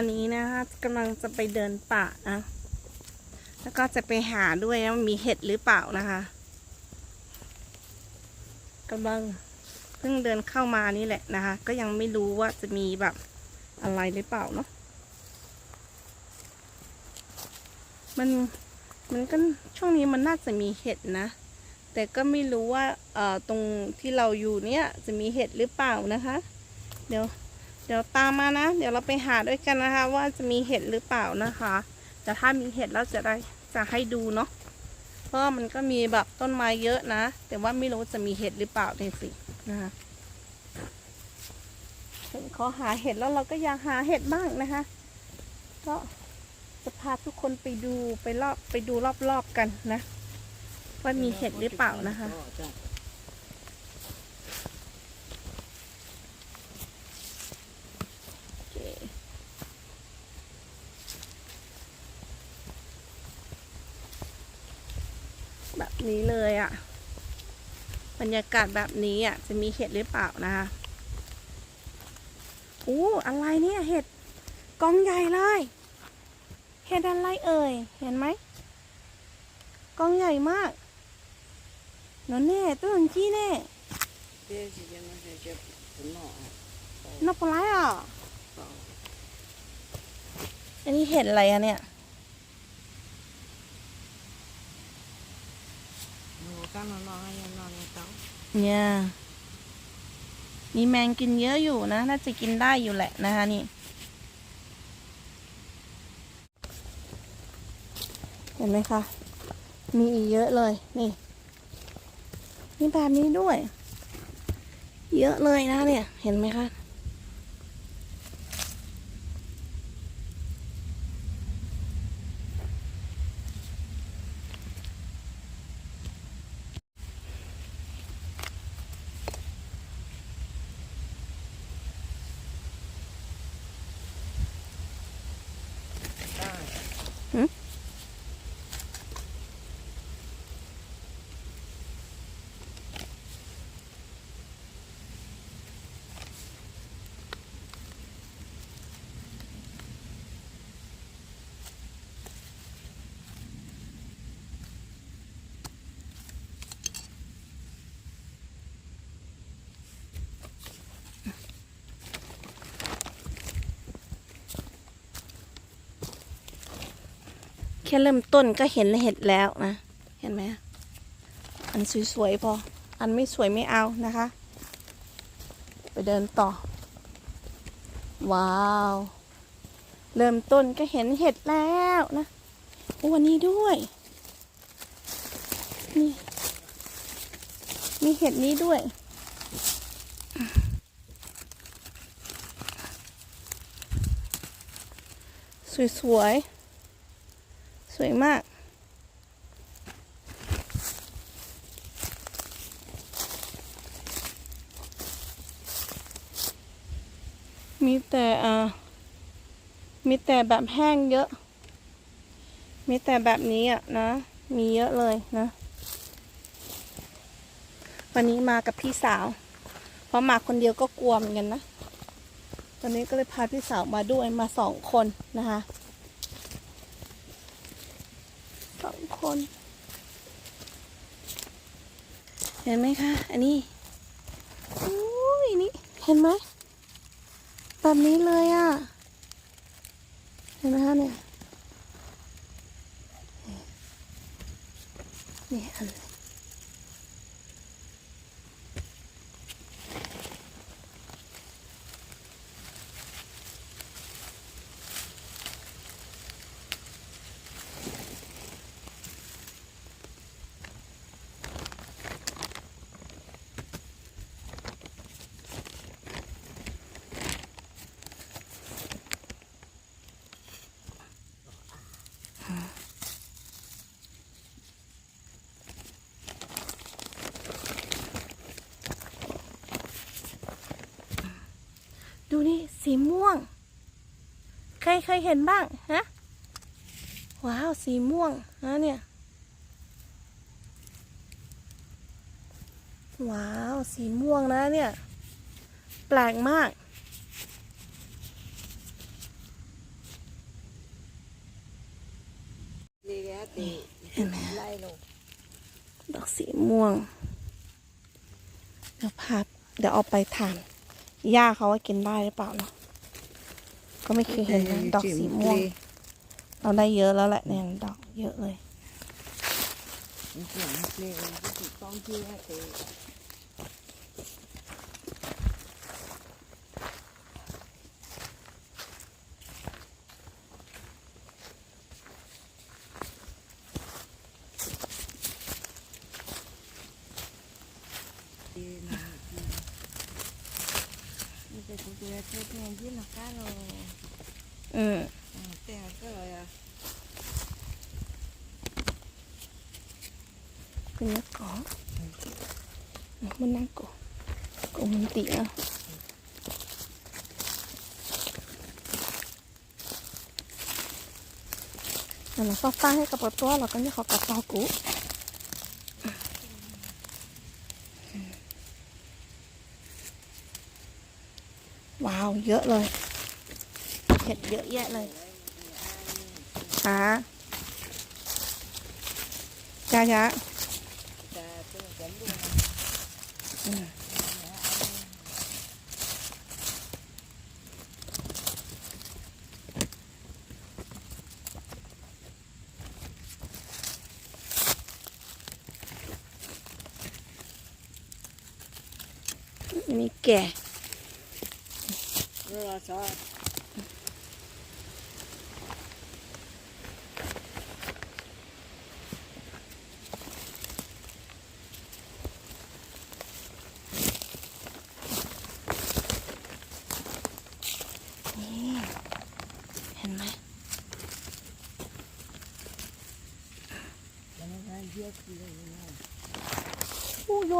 อนนี้นะคะกำลังจะไปเดินป่านะ แล้วก็จะไปหาด้วยว่ามีเห็ดหรือเปล่านะคะกำลังเพิ่งเดินเข้ามานี่แหละนะคะ ก็ยังไม่รู้ว่าจะมีแบบอะไรหรือเปล่าเนาะมันมันก็ช่วงนี้มันน่าจะมีเห็ดนะ แต่ก็ไม่รู้ว่าเอ่อตรงที่เราอยู่เนี่ยจะมีเห็ดหรือเปล่านะคะ เดี๋ยว ดี๋ยวตามมานะ เดี๋ยวเราไปหาด้วยกันนะคะ ว่าจะมีเห็ดหรือเปล่านะคะ แต่ถ้ามีเห็ดเราจะได้จะให้ดูเนาะเพราะมันก็มีแบบต้นไม้เยอะนะ แต่ว่าไม่รู้จะมีเห็ดหรือเปล่าเนี่ยสินะคะเห็นเขาหาเห็ดแล้วเราก็อยากหาเห็ดบ้างนะคะ ก็จะพาทุกคนไปดูไปรอบไปดูรอบๆกันนะ ว่ามีเห็ดหรือเปล่านะคะ โอเคแบบ นี้เลยอะ่ะ บรรยากาศแบบนี้อะ่ะ จะมีเห็ดหรือเปล่านะคะอู้อะไรเนี่ยเห็ดกองใหญ่เลย เห็ดอะไรเอ่ย เห็นไหมกองใหญ่มากนนแน่ตัวงี้แน่นกปลาไหลอะอันนี้เห็ดอะไรอะเนี่ย ก็นอนนอนยังนอนในเตาเนี่ยมีแมงกินเยอะอยู่นะ น่าจะกินได้อยู่แหละนะคะนี่เห็นไหมคะ มีอีกเยอะเลยนี่นี่แบบนี้ด้วย เยอะเลยนะเนี่ย เห็นไหมคะ ค่เริ่มต้นก็เห็นเห็ดแล้วนะ เห็นไหมอันสวยๆพอ อันไม่สวยไม่เอานะคะ ไปเดินต่อ ว้าว เริ่มต้นก็เห็นเห็ดแล้วนะโอ้วันนี้ด้วย นี่ มีเห็ดนี้ด้วยสวยๆ วยมาก มีแต่อ่ามีแต่แบบแห้งเยอะ มีแต่แบบนี้อะนะ มีเยอะเลยนะ วันนี้มากับพี่สาว เพราะมาคนเดียวก็กลัวเหมือนกันนะ ตอนนี้ก็เลยพาพี่สาวมาด้วยมาสองคนนะคะ สอง คน เห็นไหมคะ อันนี้อุ้ยนี่ เห็นไหม แบบนี้เลยอะ เห็นไหมคะเนี่ย นี่อัน สีม่วง ใครเคยเห็นบ้างฮะว้าวสีม่วงนะเนี่ย ว้าวสีม่วงนะเนี่ย แปลกมาก เห็นไหมดอกสีม่วง เดี๋ยวพาเดี๋ยวเอาไปทาน ย่าเขาว่ากินได้หรือเปล่าเนาะก็ไม่เคยเห็นนะดอกสีม่วงเราได้เยอะแล้วแหละเนี่ยดอกเยอะเลย มันเสียงเพลงที่ถูกต้องที่แรกเลย ดีนะนี่เป็นตัวเท่ๆที่หนักก้าเรา อืม แต่ก็เลยอะ เป็นนักเกาะมันนั่งเกาะเกาะมันตีอะเดี๋ยวเราก็ มีแก่รอชอบ เห็นไหม แล้ว มันก็เยอะเลยนะอู้โย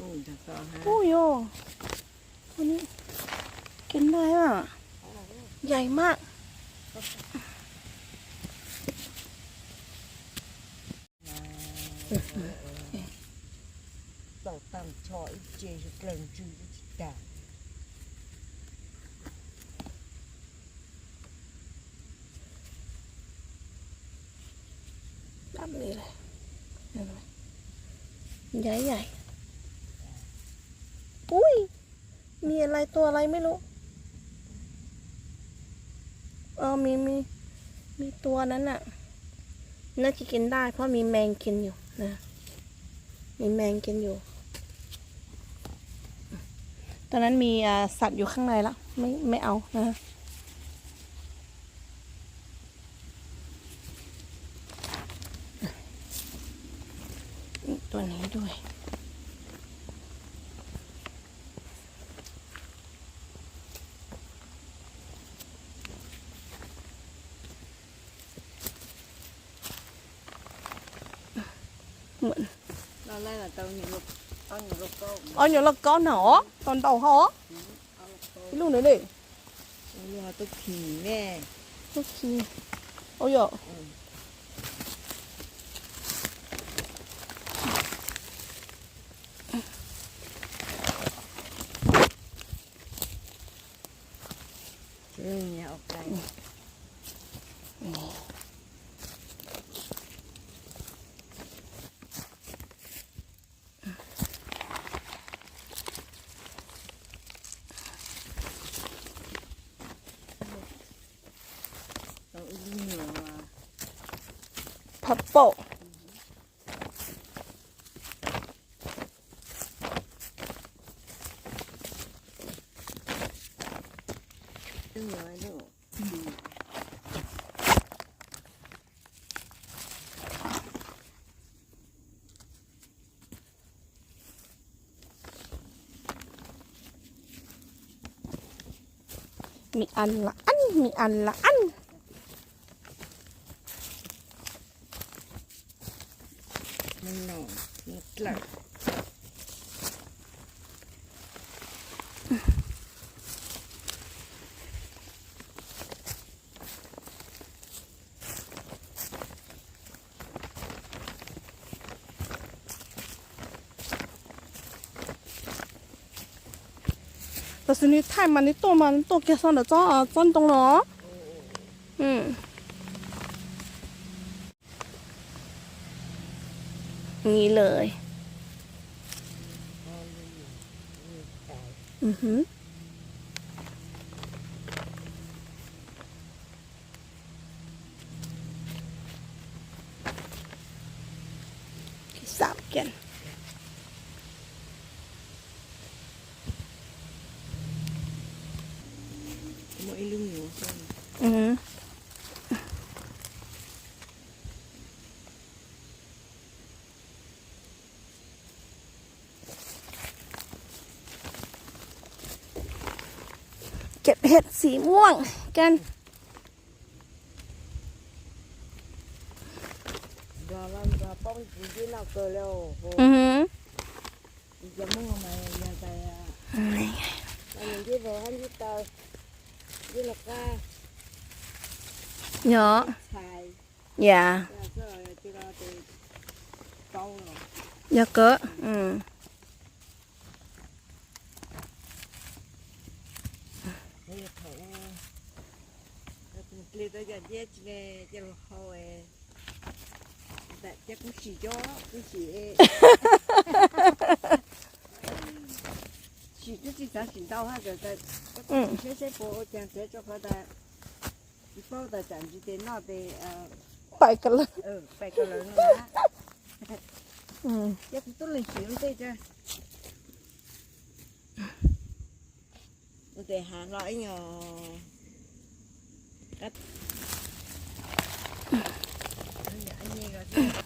นู่นจะก็ฮะอู้โยวันนี้กินได้อะ ใหญ่มาก tàu tầm trọi chê cho lần chữ đà แบบนี้เลยเห็นไหม ใหญ่ใหญ่อุ้ย มีอะไรตัวอะไรไม่รู้ เออมีมี มีตัวนั้นน่ะน่าจะกินได้ เพราะมีแมงกินอยู่นะ มีแมงกินอยู่ ตอนนั้นมีสัตว์อยู่ข้างในแล้วไม่ไม่เอานะ มีตัวนี้ด้วย เหมือน nó lấy là tao nhiều lúc tao nhiều lúc câu อ๋ออยู่ละก้อนหนอ ตอนเต่าหอ tao lúc câu พี่ลูกหน่อยดิ nhưng mà tôi thì nè โอเคโอ้ย chứ nhà ở đây เราอุ้มเหนือมา พับโปะ เหนือลูก มีอันละอันมีอันละอัน แต่สิ่งนี้ถ่ายมันนี่ตัวมันตัวเกียร์ซอนเดจ้อจ้อนตรงเนาะอืมนี่เลย อือหือ mỗi lưng nhiều hơn อือหือเก็บเห็ดสีม่วงกัน rồi dưới là ca เยอะ xài อย่า ra 几只几张行到哈个个，嗯，这些波讲这就和他，一包的讲几点那边呃，百个人，嗯，百个人啦，嗯，也不多人行这这，我得喊老人哟，啊，哎呀，那个。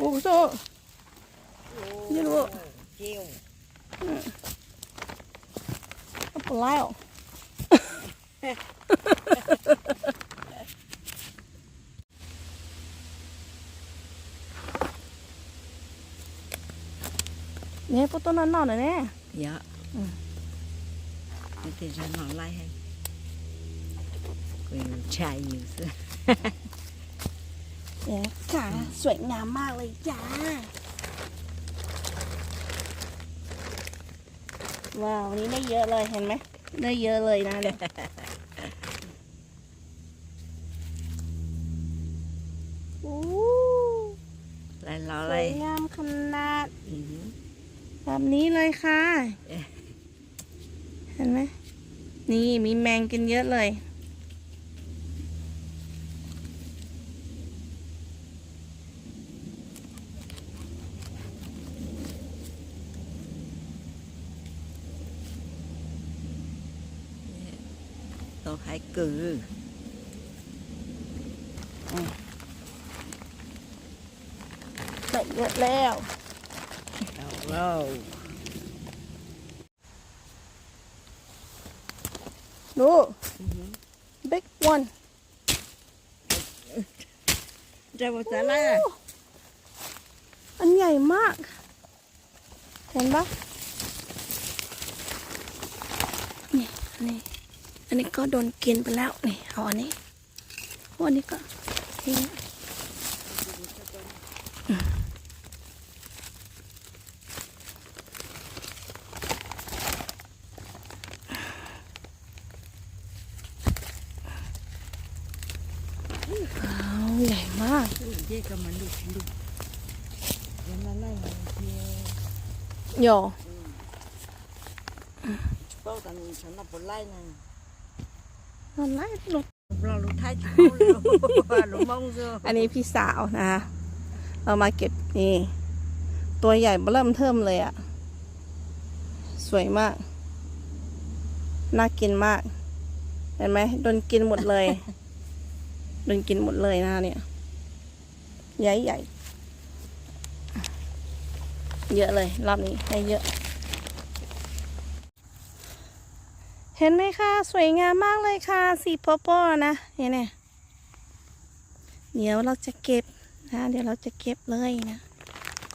โอ้โซ่ยี่รู้ก็ปลายออกเนี่ยปุ๊ต้นนอนๆนะเนี่ยเยอะเดี๋ยวจะนอนไล่ให้กูใช้อยู่ซะ lay hay quyền chạy nhiều xưa เนี่ยขาสวยงามมากเลยจ้า ว้าววันนี้ได้เยอะเลยเห็นไหม ได้เยอะเลยนะเนี่ยโอ้ lại ส lo วย lay งามขนาด Ừ. แบบนี้เลยค่ะเอ๊ะเห็นไหม นี่มีแมงกินเยอะเลย tôi phải cử ได้เยอะแล้ว đâu ดู big one ra một trả lay à อันใหญ่มากเห็นปะนี่ อันนี้ก็โดนกินไปแล้วนี่เอาอันนี้วันนี้ก็ทิ้งว้าวใหญ่มาก Ui, dê cầm mà lụt lụt Giờ nó lay mà thì โย bao tầng cho nó bỏ lay nè นอน ไล่ลุด lo lụt thay chú lụt lụt mông rồi อันนี้พี่สาวนะคะเรามาเก็บนี่ ตัวใหญ่เริ่มเทิมเลยอะสวยมาก น่ากินมาก เห็นไหมโดนกินหมดเลย โดนกินหมดเลยนะเนี่ย ใหญ่ใหญ่ เยอะเลย รอบนี้ได้เยอะ เห็นไหมคะสวยงามมากเลยค่ะ สีโปโปอนะเนี่นี่ยเดี๋ยวเราจะเก็บนะเดี๋ยวเราจะเก็บเลยนะ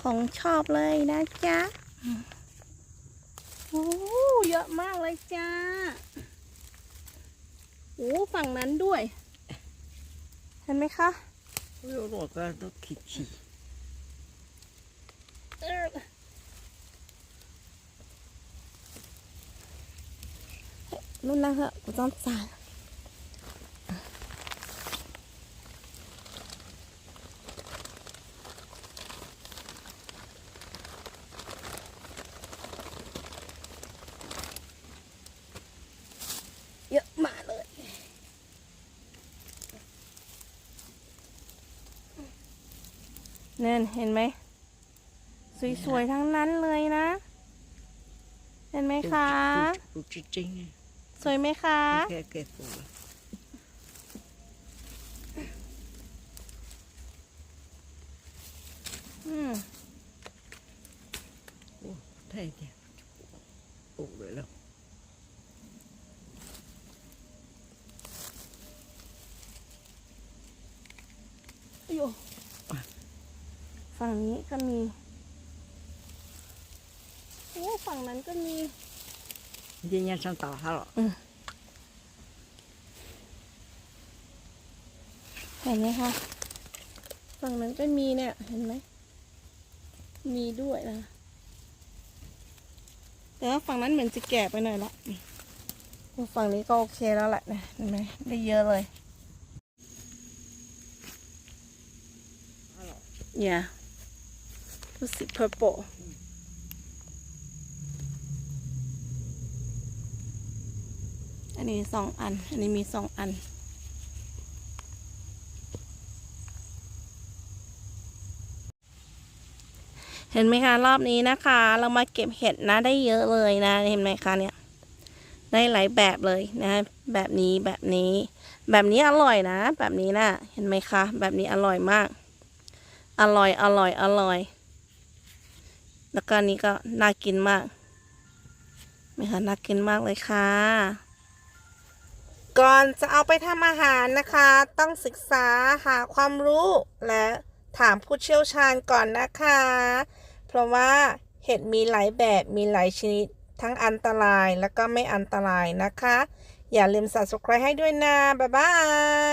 ของชอบเลยนะจ๊ะโอ้เยอะมากเลยจ้าโอ้ฝั่งนั้นด้วย เห็นไหมคะโอ้ยหลอดกานต้องขีดขีด นุ่นนั่งเหอะกูจ้องจานเยอะมากเลยนี่ยเห็นไหม สวยๆ ทั้งนั้นเลยนะ เห็นไหมคะ จริงๆ สวยไหมคะ แค่แคปูอืมโอ้ไทยเดียวปลูกเลยแล้วโยฝั่งนี้ก็มีโอ้ฝั่งนั้นก็มี 今天上倒下了， เห็นไหมคะ ฝั่งนั้นก็มีเนี่ย เห็นไหม มีด้วยนะ แต่ว่าฝั่งนั้นเหมือนจะแก่ไปหน่อยละฝั่งนี้ก็โอเคแล้วแหละนะเห็นไหม ได้เยอะเลย Yeah. What's it purple? นนี้สองอัน อันนี้มีสองอัน เห็นไหมคะรอบนี้นะคะ เรามาเก็บเห็ดนะได้เยอะเลยนะ เห็นไหมคะเนี่ย ได้หลายแบบเลยนะแบบนี้แบบนี้ แบบนี้อร่อยนะ แบบนี้นะเห็นไหมคะ แบบนี้อร่อยมาก อร่อยอร่อยอร่อย แล้วก็นนี้ก็น่ากินมากไหมคะน่ากินมากเลยค่ะ ก่อนจะเอาไปทำอาหารนะคะ ต้องศึกษาหาความรู้และถามผู้เชี่ยวชาญก่อนนะคะ เพราะว่าเห็ดมีหลายแบบมีหลายชนิด ทั้งอันตรายและก็ไม่อันตรายนะคะ อย่าลืม subscribe ให้ด้วยนะ บ๊ายบาย